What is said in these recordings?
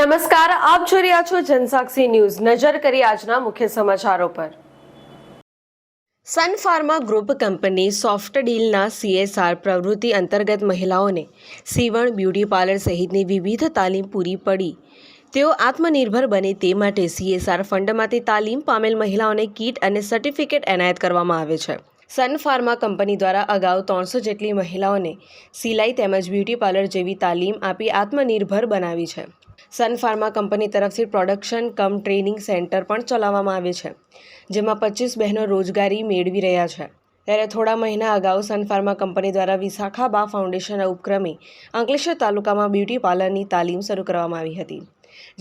નમસ્કાર, આપ જોઈ રહ્યા છો જનસાક્ષી ન્યૂઝ. નજર કરી આજના મુખ્ય સમાચારો પર. Sun Pharma group company soft ડીલના સીએસઆર પ્રવૃત્તિ અંતર્ગત મહિલાઓને સીવણ, બ્યુટી પાર્લર સહિતની વિવિધ તાલીમ પૂરી પડી. તેઓ આત્મનિર્ભર બને તે માટે સીએસઆર ફંડમાંથી તાલીમ પામેલ મહિલાઓને કીટ અને સર્ટિફિકેટ એનાયત કરવામાં આવે છે. સન ફાર્મા કંપની દ્વારા અગાઉ ત્રણસો જેટલી મહિલાઓને સિલાઈ તેમજ બ્યુટી પાર્લર જેવી તાલીમ આપી આત્મનિર્ભર બનાવી છે. સન ફાર્મા કંપની તરફથી પ્રોડક્શન કમ ટ્રેનિંગ સેન્ટર પણ ચલાવવામાં આવે છે, જેમાં પચીસ બહેનો રોજગારી મેળવી રહ્યા છે. ત્યારે થોડા મહિના અગાઉ સન ફાર્મા કંપની દ્વારા વિશાખા બા ફાઉન્ડેશનના ઉપક્રમે અંકલેશ્વર તાલુકામાં બ્યુટી પાર્લરની તાલીમ શરૂ કરવામાં આવી હતી,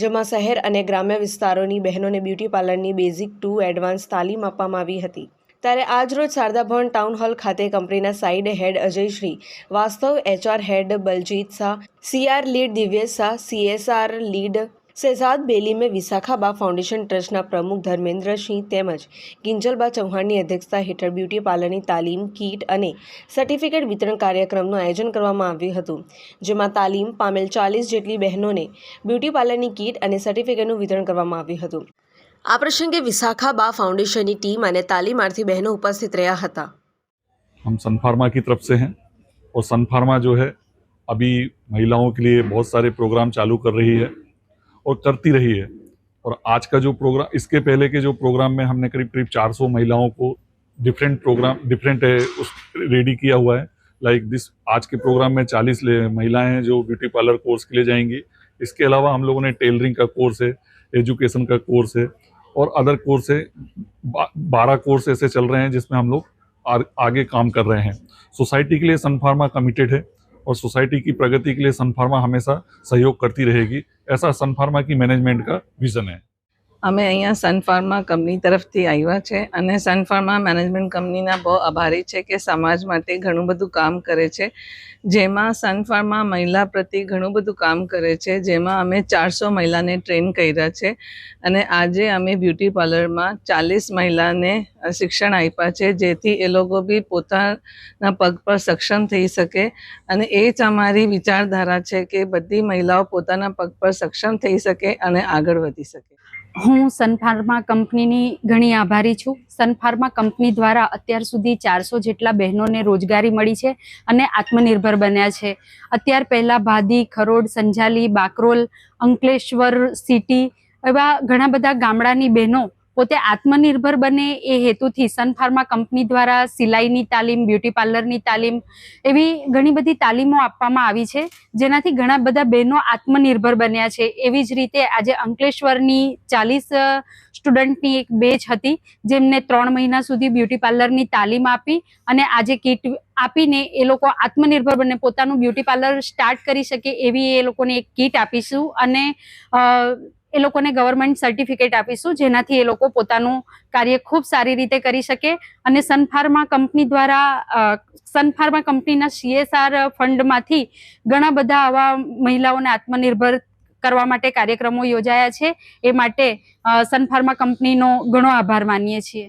જેમાં શહેર અને ગ્રામ્ય વિસ્તારોની બહેનોને બ્યુટી પાર્લરની બેઝિક ટુ એડવાન્સ તાલીમ આપવામાં આવી હતી. ત્યારે આજરોજ શારદાભવન ટાઉન હોલ ખાતે કંપનીના site head Ajayshri, Vastav HR head Baljit Shah CR lead Divyesh Shah CSR lead Shahzad બેલીમે વિશાખાબા ફાઉન્ડેશન ટ્રસ્ટના પ્રમુખ ધર્મેન્દ્રસિંહ તેમજ કિંજલબા ચૌહાણની અધ્યક્ષતા હેઠળ બ્યુટી પાર્લરની તાલીમ કીટ અને સર્ટિફિકેટ વિતરણ કાર્યક્રમનું આયોજન કરવામાં આવ્યું હતું, જેમાં તાલીમ પામેલ ચાલીસ જેટલી બહેનોને બ્યુટી પાર્લરની કીટ અને સર્ટિફિકેટનું વિતરણ કરવામાં આવ્યું હતું. આ પ્રસંગે વિશાખા બા ફાઉન્ડેશનની ટીમ અને તાલીમાર્થી બહેનો ઉપસ્થિત રહ્યા હતા हम सन फार्मा की तरफ से हैं और सन फार्मा जो है अभी महिलाओं के लिए बहुत सारे प्रोग्राम चालू कर रही है और करती रही है और आज का जो प्रोग्राम इसके पहले के जो प्रोग्राम में हमने करीब करीब 400 महिलाओं को डिफरेंट प्रोग्राम डिफरेंट उस रेडी किया हुआ है लाइक दिस आज के प्रोग्राम में 40 ले- महिलाएं हैं जो ब्यूटी पार्लर कोर्स के लिए जाएंगी इसके अलावा हम लोगों ने टेलरिंग का कोर्स है एजुकेशन का कोर्स है और अदर कोर्स है बारह कोर्स ऐसे चल रहे हैं जिसमें हम लोग आगे काम कर रहे हैं। सोसाइटी के लिए सन फार्मा कमिटेड है और सोसाइटी की प्रगति के लिए सन फार्मा हमेशा सहयोग करती रहेगी। ऐसा सन फार्मा की मैनेजमेंट का विजन है। અમે અહીંયા સન ફાર્મા કંપની તરફથી આવ્યા છે અને સન ફાર્મા મેનેજમેન્ટ કંપનીના બહુ આભારી છે કે સમાજ માટે ઘણું બધું કામ કરે છે. જેમાં સન ફાર્મા મહિલા પ્રતિ ઘણું બધું કામ કરે છે. જેમાં અમે ચારસો મહિલાને ટ્રેન કર્યા છે અને આજે અમે બ્યુટી પાર્લરમાં ચાલીસ મહિલાને શિક્ષણ આપ્યા છે. જેથી એ લોકો બી પોતાના પગ પર સક્ષમ થઈ શકે અને એ જ અમારી વિચારધારા છે કે બધી મહિલાઓ પોતાના પગ પર સક્ષમ થઈ શકે અને આગળ વધી શકે. હું સન ફાર્મા કંપનીની ઘણી આભારી છું. સન ફાર્મા કંપની દ્વારા અત્યાર સુધી ચારસો જેટલા બહેનોને રોજગારી મળી છે અને આત્મનિર્ભર બન્યા છે. અત્યાર પહેલાં ભાદી, ખરોડ, સંજાલી, બાકરોલ, અંકલેશ્વર સિટી એવા ઘણા બધા ગામડાની બહેનો પોતે આત્મનિર્ભર બને એ હેતુથી સન ફાર્મા કંપની દ્વારા સિલાઈની તાલીમ, બ્યુટી પાર્લરની તાલીમ એવી ઘણી બધી તાલીમો આપવામાં આવી છે. જેનાથી ઘણા બધા બહેનો આત્મનિર્ભર બન્યા છે. એવી જ રીતે આજે અંકલેશ્વરની ચાલીસ સ્ટુડન્ટની એક બેચ હતી, જેમને ત્રણ મહિના સુધી બ્યુટી પાર્લરની તાલીમ આપી અને આજે કીટ આપીને એ લોકો આત્મનિર્ભર બને, પોતાનું બ્યુટી પાર્લર સ્ટાર્ટ કરી શકે એવી એ લોકોને એક કીટ આપીશું અને એ લોકોને ગવર્મેન્ટ સર્ટિફિકેટ આપીશું, જેનાથી એ લોકો પોતાનું કાર્ય ખૂબ સારી રીતે કરી શકે. અને સન ફાર્મા કંપની દ્વારા સનફાર્મા સન ફાર્મા કંપનીના સીએસઆર ફંડમાંથી ઘણા બધા આવા મહિલાઓને આત્મનિર્ભર કરવા માટે કાર્યક્રમો યોજાયા છે. એ માટે સનફાર્મા સન ફાર્મા કંપનીનો ઘણો આભાર માનીએ છીએ.